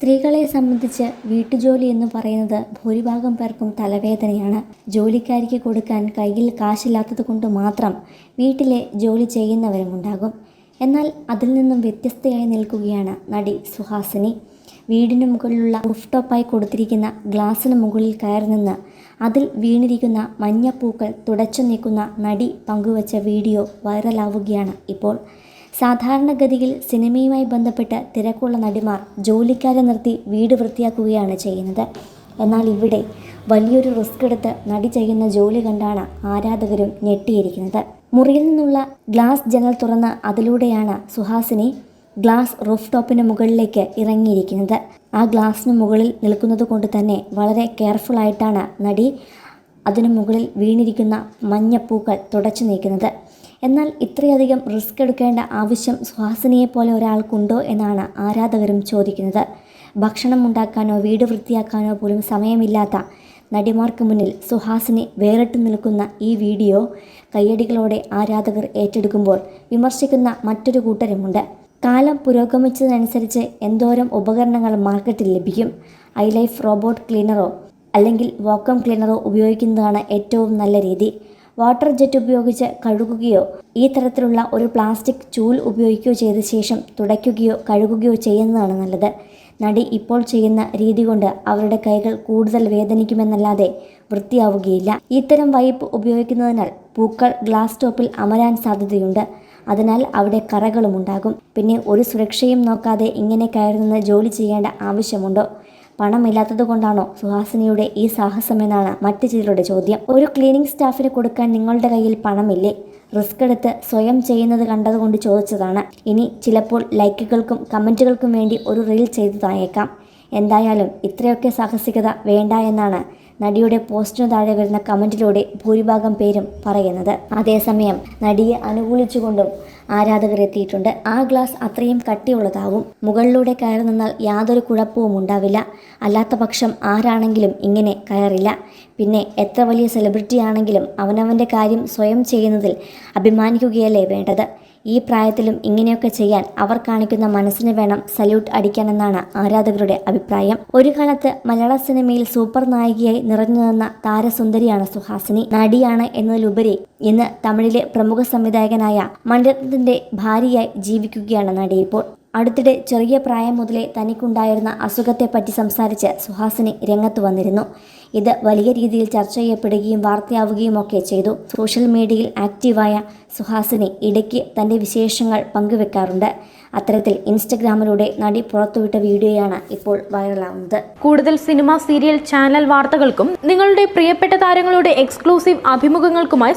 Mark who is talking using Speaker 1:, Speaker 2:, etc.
Speaker 1: സ്ത്രീകളെ സംബന്ധിച്ച് വീട്ടുജോലി എന്ന് പറയുന്നത് ഭൂരിഭാഗം പേർക്കും തലവേദനയാണ്. ജോലിക്കാരിക്ക് കൊടുക്കാൻ കയ്യിൽ കാശില്ലാത്തത് കൊണ്ട് മാത്രം വീട്ടിലെ ജോലി ചെയ്യുന്നവരും ഉണ്ടാകും. എന്നാൽ അതിൽ നിന്നും വ്യത്യസ്തയായി നിൽക്കുകയാണ് നടി സുഹാസിനി. വീടിന് മുകളിലുള്ള റൂഫ് ടോപ്പായി കൊടുത്തിരിക്കുന്ന ഗ്ലാസിന് മുകളിൽ കയറി നിന്ന് അതിൽ വീണിരിക്കുന്ന മഞ്ഞപ്പൂക്കൾ തുടച്ചു നീക്കുന്ന നടി പങ്കുവച്ച വീഡിയോ വൈറലാവുകയാണ് ഇപ്പോൾ. സാധാരണഗതിയിൽ സിനിമയുമായി ബന്ധപ്പെട്ട് തിരക്കുള്ള നടിമാർ ജോലിക്കാരെ നിർത്തി വീട് വൃത്തിയാക്കുകയാണ് ചെയ്യുന്നത്. എന്നാൽ ഇവിടെ വലിയൊരു റിസ്ക് എടുത്ത് നടി ചെയ്യുന്ന ജോലി കണ്ടാണ് ആരാധകരും ഞെട്ടിയിരിക്കുന്നത്. മുറിയിൽ നിന്നുള്ള ഗ്ലാസ് ജനൽ തുറന്ന് അതിലൂടെയാണ് സുഹാസിനി ഗ്ലാസ് റൂഫ് ടോപ്പിന് മുകളിലേക്ക് ഇറങ്ങിയിരിക്കുന്നത്. ആ ഗ്ലാസിന് മുകളിൽ നിൽക്കുന്നത് കൊണ്ട് തന്നെ വളരെ കെയർഫുള്ളായിട്ടാണ് നടി അതിനു മുകളിൽ വീണിരിക്കുന്ന മഞ്ഞപ്പൂക്കൾ തുടച്ചു നീക്കുന്നത്. എന്നാൽ ഇത്രയധികം റിസ്ക് എടുക്കേണ്ട ആവശ്യം സുഹാസിനിയെ പോലെ ഒരാൾക്കുണ്ടോ എന്നാണ് ആരാധകരും ചോദിക്കുന്നത്. ഭക്ഷണം ഉണ്ടാക്കാനോ വീട് വൃത്തിയാക്കാനോ പോലും സമയമില്ലാത്ത നടിമാർക്ക് മുന്നിൽ സുഹാസിനി വേറിട്ട് നിൽക്കുന്ന ഈ വീഡിയോ കയ്യടികളോടെ ആരാധകർ ഏറ്റെടുക്കുമ്പോൾ വിമർശിക്കുന്ന മറ്റൊരു കൂട്ടരുമുണ്ട്. കാലം പുരോഗമിച്ചതിനനുസരിച്ച് എന്തോരം ഉപകരണങ്ങൾ മാർക്കറ്റിൽ ലഭിക്കും? ഐ ലൈഫ് റോബോട്ട് ക്ലീനറോ അല്ലെങ്കിൽ വോക്കം ക്ലീനറോ ഉപയോഗിക്കുന്നതാണ് ഏറ്റവും നല്ല രീതി. വാട്ടർ ജെറ്റ് ഉപയോഗിച്ച് കഴുകുകയോ ഈ തരത്തിലുള്ള ഒരു പ്ലാസ്റ്റിക് ചൂൽ ഉപയോഗിക്കുകയോ ചെയ്ത ശേഷം തുടയ്ക്കുകയോ കഴുകുകയോ ചെയ്യുന്നതാണ് നല്ലത്. നടി ഇപ്പോൾ ചെയ്യുന്ന രീതി കൊണ്ട് അവരുടെ കൈകൾ കൂടുതൽ വേദനിക്കുമെന്നല്ലാതെ വൃത്തിയാവുകയില്ല. ഇത്തരം വൈപ്പ് ഉപയോഗിക്കുന്നതിനാൽ പൂക്കൾ ഗ്ലാസ് ടോപ്പിൽ അമരാൻ സാധ്യതയുണ്ട്. അതിനാൽ അവിടെ കറകളും ഉണ്ടാകും. പിന്നെ ഒരു സുരക്ഷയും നോക്കാതെ ഇങ്ങനെ കയറി നിന്ന് ജോലി ചെയ്യേണ്ട ആവശ്യമുണ്ടോ? പണമില്ലാത്തത് കൊണ്ടാണോ സുഹാസിനിയുടെ ഈ സാഹസമെന്നാണ് മറ്റു ചിലരുടെ ചോദ്യം. ഒരു ക്ലീനിങ് സ്റ്റാഫിന് കൊടുക്കാൻ നിങ്ങളുടെ കയ്യിൽ പണമില്ലേ? റിസ്ക് എടുത്ത് സ്വയം ചെയ്യുന്നത് കണ്ടതുകൊണ്ട് ചോദിച്ചതാണ്. ഇനി ചിലപ്പോൾ ലൈക്കുകൾക്കും കമന്റുകൾക്കും വേണ്ടി ഒരു റീൽ ചെയ്തു തായേക്കാം എന്തായാലും ഇത്രയൊക്കെ സാഹസികത വേണ്ട എന്നാണ് നടിയുടെ പോസ്റ്റിന് താഴെ വരുന്ന കമന്റിലൂടെ ഭൂരിഭാഗം പേരും പറയുന്നത്. അതേസമയം നടിയെ അനുകൂലിച്ചുകൊണ്ടും ആരാധകർ എത്തിയിട്ടുണ്ട്. ആ ഗ്ലാസ് അത്രയും കട്ടിയുള്ളതാവും. മുകളിലൂടെ കയറി നിന്നാൽ യാതൊരു കുഴപ്പവും ഉണ്ടാവില്ല. അല്ലാത്ത പക്ഷം ആരാണെങ്കിലും ഇങ്ങനെ കയറില്ല. പിന്നെ എത്ര വലിയ സെലിബ്രിറ്റി ആണെങ്കിലും അവനവന്റെ കാര്യം സ്വയം ചെയ്യുന്നതിൽ അഭിമാനിക്കുകയല്ലേ വേണ്ടത്? ഈ പ്രായത്തിലും ഇങ്ങനെയൊക്കെ ചെയ്യാൻ അവർ കാണിക്കുന്ന മനസ്സിന് വേണം സല്യൂട്ട് അടിക്കാനെന്നാണ് ആരാധകരുടെ അഭിപ്രായം. ഒരു കാലത്ത് മലയാള സിനിമയിൽ സൂപ്പർ നായികയായി നിറഞ്ഞു നിന്ന താരസുന്ദരിയാണ് സുഹാസിനി. നടിയാണ് എന്നതിലുപരി ഇന്ന് തമിഴിലെ പ്രമുഖ സംവിധായകനായ മണിരത്നത്തിന്റെ ഭാര്യയായി ജീവിക്കുകയാണ് നടി. ഇപ്പോൾ അടുത്തിടെ ചെറിയ പ്രായം മുതലേ തനിക്കുണ്ടായിരുന്ന അസുഖത്തെപ്പറ്റി സംസാരിച്ച് സുഹാസിനി രംഗത്ത് വന്നിരുന്നു. ഇത് വലിയ രീതിയിൽ ചർച്ച ചെയ്യപ്പെടുകയും വാർത്തയാവുകയും ഒക്കെ ചെയ്തു. സോഷ്യൽ മീഡിയയിൽ ആക്റ്റീവായ സുഹാസിനി ഇടയ്ക്ക് തന്റെ വിശേഷങ്ങൾ പങ്കുവെക്കാറുണ്ട്. അത്തരത്തിൽ ഇൻസ്റ്റഗ്രാമിലൂടെ നടി പുറത്തുവിട്ട വീഡിയോയാണ് ഇപ്പോൾ വൈറലാവുന്നത്.
Speaker 2: കൂടുതൽ സിനിമ സീരിയൽ ചാനൽ വാർത്തകൾക്കും നിങ്ങളുടെ പ്രിയപ്പെട്ട താരങ്ങളുടെ എക്സ്ക്ലൂസീവ് അഭിമുഖങ്ങൾക്കുമായി